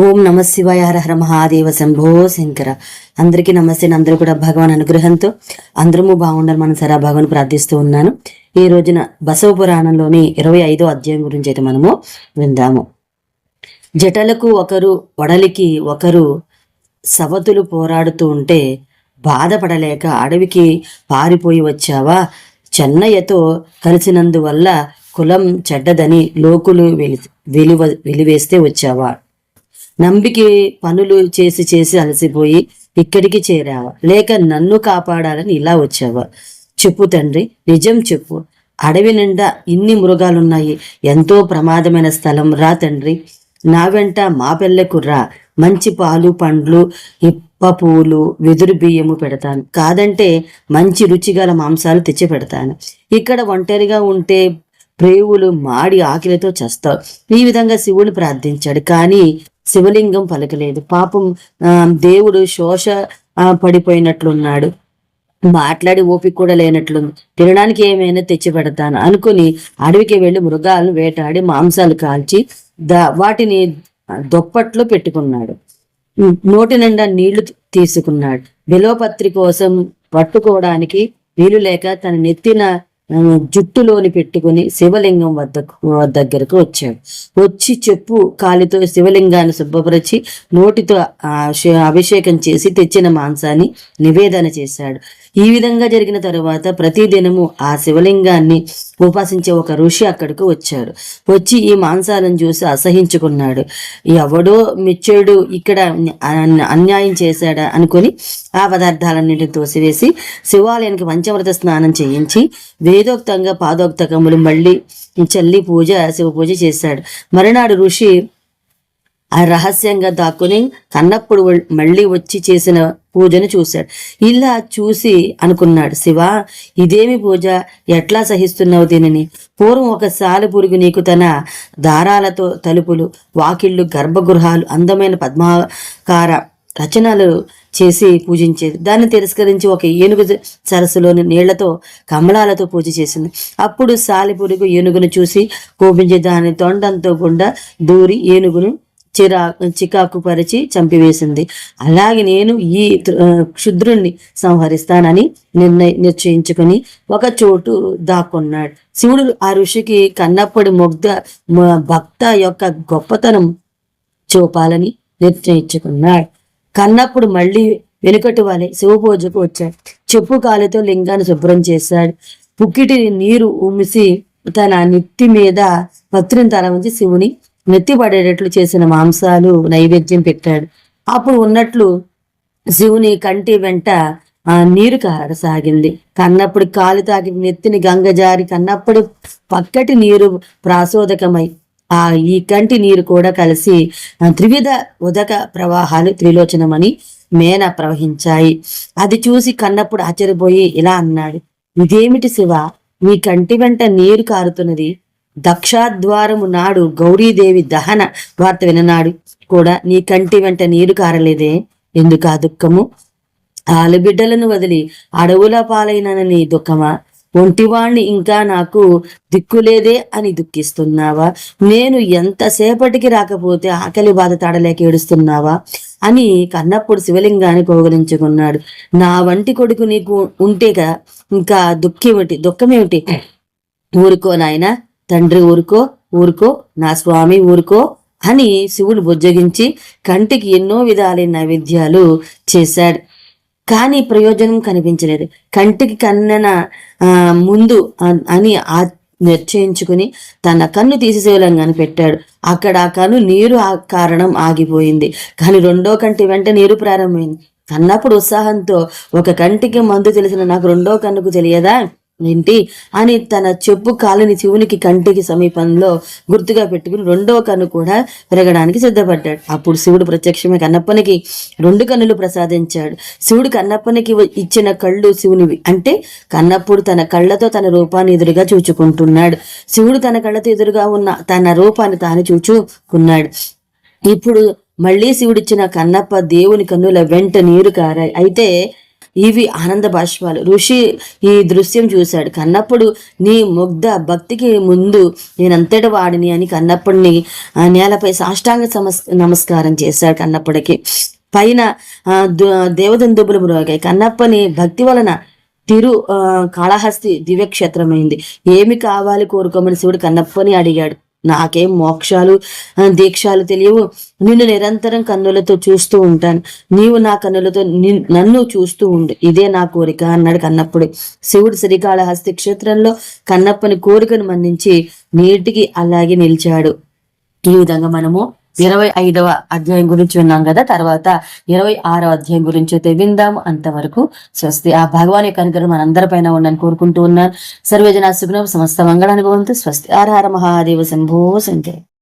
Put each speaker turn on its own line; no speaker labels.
ఓం నమ శివాయ హర హర మహాదేవ శంభో శంకర. అందరికీ నమస్తే అందరూ కూడా భగవాన్ అనుగ్రహంతో అందరము బాగుండాలి మనం సరా భగవాన్ ప్రార్థిస్తూ ఉన్నాను. ఈ రోజున బసవ పురాణంలోని ఇరవై ఐదో అధ్యాయం గురించి అయితే మనము విందాము. జటలకు ఒకరు వడలికి ఒకరు సవతులు పోరాడుతూ ఉంటే బాధపడలేక అడవికి పారిపోయి వచ్చావా? చెన్నయ్యతో కలిసినందువల్ల కులం చెడ్డదని లోకులు వెలి వెలివ వెలివేస్తే వచ్చావా? నంబికి పనులు చేసి చేసి అలసిపోయి ఇక్కడికి చేరావా. లేక నన్ను కాపాడాలని ఇలా వచ్చావా. చెప్పు తండ్రి నిజం చెప్పు. అడవి నిండా ఇన్ని మృగాలున్నాయి. ఎంతో ప్రమాదమైన స్థలం రా తండ్రి. నా వెంట మా పెళ్ళకు రా. మంచి పాలు పండ్లు ఇప్ప పూలు వెదురు బియ్యము పెడతాను. కాదంటే మంచి రుచిగల మాంసాలు తెచ్చి పెడతాను. ఇక్కడ ఒంటరిగా ఉంటే ప్రేవులు మాడి ఆకలితో చేస్తావు. ఈ విధంగా శివుడు ప్రార్థించాడు. కానీ శివలింగం పలకలేదు. పాపం దేవుడు శోష పడిపోయినట్లున్నాడు. మాట్లాడి ఓపిక కూడా లేనట్లుంది. తినడానికి ఏమైనా తెచ్చి పెడతాను అనుకుని అడవికి వెళ్ళి మృగాలను వేటాడి మాంసాలు కాల్చి దా వాటిని దొప్పట్లో పెట్టుకున్నాడు. నోటి నిండా నీళ్ళు తీసుకున్నాడు. బిలోపత్రి కోసం పట్టుకోవడానికి వీలు లేక తన నెత్తిన జుట్టులోని పెట్టుకుని శివలింగం వద్ద దగ్గరకు వచ్చాడు. వచ్చి చెప్పు కాలితో శివలింగాన్ని శుభ్రపరిచి నోటితో అభిషేకం చేసి తెచ్చిన మాంసాన్ని నివేదన చేశాడు. ఈ విధంగా జరిగిన తరువాత ప్రతి దినము ఆ శివలింగాన్ని ఉపాసించే ఒక ఋషి అక్కడికి వచ్చాడు. వచ్చి ఈ మాంసాలను చూసి అసహించుకున్నాడు. ఎవడో మిచ్చేడు ఇక్కడ అన్యాయం చేశాడా అనుకొని ఆ పదార్థాలన్నింటిని తోసివేసి శివాలయానికి పంచమృత స్నానం చేయించి వేదోక్తంగా పాదోక్తకములు మళ్ళీ చల్లి పూజ శివ పూజ చేశాడు. మరునాడు ఋషి ఆ రహస్యంగా దాక్కుని కన్నప్పుడు మళ్ళీ వచ్చి చేసిన పూజను చూశాడు. ఇలా చూసి అనుకున్నాడు శివ ఇదేమి పూజ? ఎట్లా సహిస్తున్నావు దీనిని? పూర్వం ఒక సాలెపురుగు నీకు తన దారాలతో తలుపులు వాకిళ్ళు గర్భగృహాలు అందమైన పద్మాకార రచనలు చేసి పూజించేది. దాన్ని తిరస్కరించి ఒక ఏనుగు సరస్సులోని నీళ్ళతో కమలాలతో పూజ చేసింది. అప్పుడు సాలిపురుగు ఏనుగును చూసి కోపించి దాని తొండంతో గుండా దూరి ఏనుగును చిరా చికాకు పరిచి చంపివేసింది. అలాగే నేను ఈ క్షుద్రుణ్ణి సంహరిస్తానని నిర్ణయ నిశ్చయించుకుని ఒక చోటు దాక్కున్నాడు. శివుడు ఆ ఋషికి కన్నప్పటి ముగ్ధ భక్త యొక్క గొప్పతనం చూపాలని నిర్ణయించుకున్నాడు. కన్నప్పుడు మళ్ళీ వెనుకటి వాలే శివ పూజకు వచ్చాడు. చెప్పు కాలితో లింగాన్ని శుభ్రం చేశాడు. పుక్కిటి నీరు ఉమిసి తన నెత్తి మీద పత్రిని తల ఉంచి శివుని నెత్తి పడేటట్లు చేసిన మాంసాలు నైవేద్యం పెట్టాడు. అప్పుడు ఉన్నట్లు శివుని కంటి వెంట నీరు కారసాగింది కన్నప్పుడు కాలు తాకి నెత్తిని గంగ జారి కన్నప్పుడు పక్కటి నీరు ప్రాసోదకమై ఆ ఈ కంటి నీరు కూడా కలిసి త్రివిధ ఉదక ప్రవాహాలు త్రిలోచనమని మేన ప్రవహించాయి. అది చూసి కన్నప్పుడు ఆశ్చర్యపోయి ఇలా అన్నాడు ఇదేమిటి శివ? నీ కంటి వెంట నీరు కారుతున్నది దక్షాద్వారము నాడు గౌరీదేవి దహన వార్త విననాడు కూడా నీ కంటి వెంట నీరు కారలేదే. ఎందుకు ఆ దుఃఖము ఆలుబిడ్డలను వదిలి అడవుల పాలైనని దుఃఖమా? ఒంటివాణ్ణి ఇంకా నాకు దిక్కులేదే అని దుఃఖిస్తున్నావా? నేను ఎంతసేపటికి రాకపోతే ఆకలి బాధ తాడలేక ఏడుస్తున్నావా? అని కన్నప్పుడు శివలింగాన్ని కోగలించుకున్నాడు. నా వంటి కొడుకు నీకు ఉంటేగా ఇంకా దుఃఖమేమిటి? దుఃఖమేమిటి? ఊరుకో నాయనా. తండ్రి ఊరుకో ఊరుకో నా స్వామి ఊరుకో అని శివుడు బుజ్జగించి కంటికి ఎన్నో విధాలైన నైవేద్యాలు చేశాడు. కానీ ప్రయోజనం కనిపించలేదు. కంటికి కన్నన ముందు అని ఆ నిశ్చయించుకుని తన కన్ను తీసి శివలింగాన్ని పెట్టాడు. అక్కడ ఆ కన్ను నీరు ఆ కారణం ఆగిపోయింది. కానీ రెండో కంటి వెంట నీరు ప్రారంభమైంది. అన్నప్పుడు ఉత్సాహంతో ఒక కంటికి మందు తెలిసిన నాకు రెండో కన్నుకు తెలియదా? ఏంటి అని తన చెప్పు కాలిని శివునికి కంటికి సమీపంలో గుర్తుగా పెట్టుకుని రెండో కన్ను కూడా పెరగడానికి సిద్ధపడ్డాడు. అప్పుడు శివుడు ప్రత్యక్షమే కన్నప్పనికి రెండు కన్నులు ప్రసాదించాడు. శివుడు కన్నప్పనికి ఇచ్చిన కళ్ళు శివునివి. అంటే కన్నప్పుడు తన కళ్ళతో తన రూపాన్ని ఎదురుగా చూచుకుంటున్నాడు. శివుడు తన కళ్ళతో ఎదురుగా ఉన్న తన రూపాన్ని తాను చూచుకున్నాడు. ఇప్పుడు మళ్ళీ శివుడిచ్చిన కన్నప్ప దేవుని కన్నుల వెంట నీరు కారాయి. అయితే ఇవి ఆనంద బాష్పాలు ఋషి ఈ దృశ్యం చూశాడు. కన్నప్పుడు నీ ముగ్ధ భక్తికి ముందు నేనంతటి వాడిని అని కన్నప్పుడిని నేలపై సాష్టాంగ సమస్ నమస్కారం చేశాడు కన్నప్పటికి. పైన ఆ, దు- దేవదందుబులు మ్రోగాయి. కన్నప్పని భక్తి వలన తిరు ఆ, కాళహస్తి దివ్యక్షేత్రమైంది. ఏమి కావాలి కోరుకోమని శివుడు కన్నప్పని అడిగాడు. నాకేం మోక్షాలు దీక్షాలు తెలియవు. నిన్ను నిరంతరం కన్నులతో చూస్తూ ఉంటాను. నీవు నా కన్నులతో నిన్- నన్ను చూస్తూ ఉండు. ఇదే నా కోరిక అన్నాడు కన్నప్పుడు. శివుడు శ్రీకాళహస్తి క్షేత్రంలో కన్నప్పని కోరికను మన్నించి నీటికి అలాగే నిలిచాడు. ఈ విధంగా మనము ఇరవై ఐదవ అధ్యాయం గురించి విన్నాం కదా తర్వాత ఇరవై ఆరవ అధ్యాయం గురించి అయితే విందాము. అంతవరకు స్వస్తి ఆ భగవాన్ యొక్క అనుగ్రహం మనందరిపైన ఉండని కోరుకుంటూ ఉన్నాను. సర్వేజన సుగ్నం సమస్త మంగళానుభవంతో స్వస్తి. ఆర్ హర మహాదేవ శంభో శంకర్.